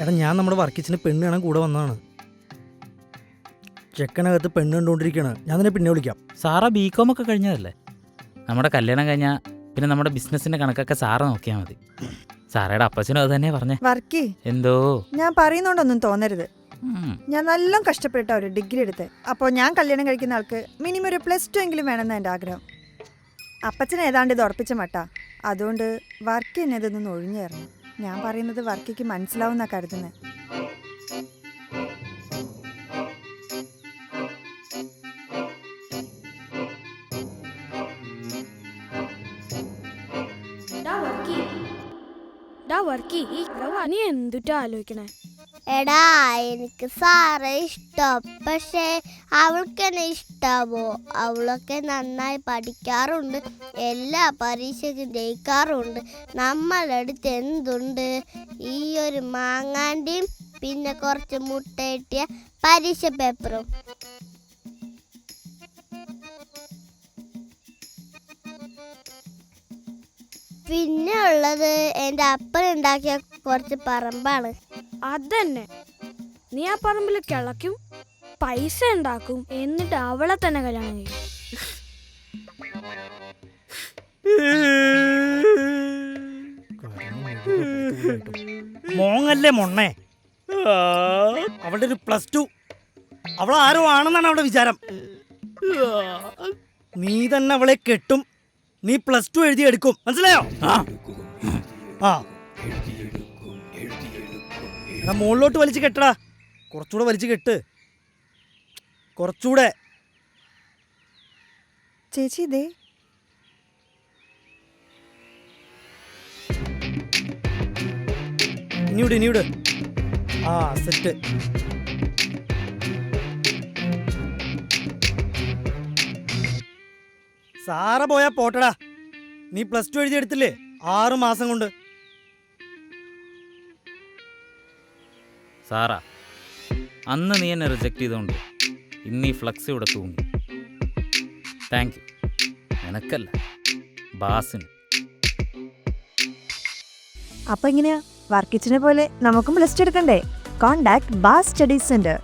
എടാ ഞാൻ നമ്മുടെ വർക്കിച്ചിന് പെണ്ണ് കാണാൻ കൂടെ വന്നതാണ്. ചെക്കനകത്ത് പെണ്ണ് കണ്ടുകൊണ്ടിരിക്കുകയാണ്. ഞാൻ നിന്നെ പിന്നെ വിളിക്കാം. സാറാ ബി കോം ഒക്കെ കഴിഞ്ഞതല്ലേ? നമ്മുടെ കല്യാണം കഴിഞ്ഞാൽ പിന്നെ നമ്മുടെ ബിസിനസിന്റെ കണക്കൊക്കെ സാറ് നോക്കിയാൽ മതി. സാറയുടെ അപ്പച്ചനും അത് തന്നെ പറഞ്ഞേ. വർക്കി എന്തോ? ഞാൻ പറയുന്നോണ്ടൊന്നും തോന്നരുത്. ഉം. ഞാൻ നല്ല കഷ്ടപ്പെട്ട ഒരു ഡിഗ്രി എടുത്ത്. അപ്പോൾ ഞാൻ കല്യാണം കഴിക്കുന്ന ആൾക്ക് മിനിമം ഒരു പ്ലസ് ടു എങ്കിലും വേണമെന്ന് എന്റെ ആഗ്രഹം. അപ്പച്ചനെ ഏതാണ്ട് ഇത് ഉറപ്പിച്ച മട്ട. അതുകൊണ്ട് വർക്ക് എന്നെ ഇതൊന്നും ഒഴിഞ്ഞു തരണം ഞാൻ പറയുന്നത് വർക്കിക്ക് മനസ്സിലാവുന്ന കരുതുന്നത് നീ എന്തുട്ടാ ആലോചിക്കണേ? എടാ എനിക്ക് സാറെ ഇഷ്ടം. പക്ഷേ അവൾക്ക് എന്നെ ഇഷ്ടമോ? അവളൊക്കെ നന്നായി പഠിക്കാറുണ്ട്. എല്ലാ പരീക്ഷയ്ക്കും ജയിക്കാറുണ്ട്. നമ്മളടുത്ത് എന്തുണ്ട്? ഈ ഒരു മാങ്ങാണ്ടിയും പിന്നെ കുറച്ച് മുട്ടയിട്ടിയ പരീക്ഷ പേപ്പറും. പിന്നെ ഉള്ളത് എന്റെ അപ്പൻ ഉണ്ടാക്കിയ കുറച്ച് പറമ്പാണ്. അതന്നെ. നീ ആ പറമ്പിൽ കിളക്കും പൈസ ഉണ്ടാക്കും എന്നിട്ട് അവളെ തന്നെ കല്യാണം കഴിക്കും. മോങ്ങല്ലേ മൊണ്ണേ? അവളുടെ ഒരു പ്ലസ് ടു. അവൾ ആരോ ആണെന്നാണ് അവളുടെ വിചാരം. നീ തന്നെ അവളെ കെട്ടും. നീ പ്ലസ് ടു എഴുതി എടുക്കും. മനസ്സിലായോ? ആ. എടാ, മുകളിലോട്ട് വലിച്ചു കെട്ടടാ. കുറച്ചുകൂടെ വലിച്ചു കെട്ട്. കുറച്ചുകൂടെ. ചേച്ചി ഇതേ ഇനിയൂട് ഇനിയൂട് ആ സെറ്റ്. സാറ പോയാ പോട്ടടാ. നീ പ്ലസ് ടു എഴുതി എടുത്തില്ലേ? ആറ് മാസം കൊണ്ട്. സാറാ അന്ന് നീ എന്നെ റിജക്റ്റ് ചെയ്തുകൊണ്ട് ഇന്ന് ഈ ഫ്ലക്സ് ഇവിടെ തൂങ്ങി. താങ്ക് യു നിനക്കല്ല ബാസിന്. അപ്പൊ എങ്ങനെയാ? വർക്കിച്ചിനെ പോലെ നമുക്കും ലിസ്റ്റ് എടുക്കണ്ടേ? Contact bass studies centre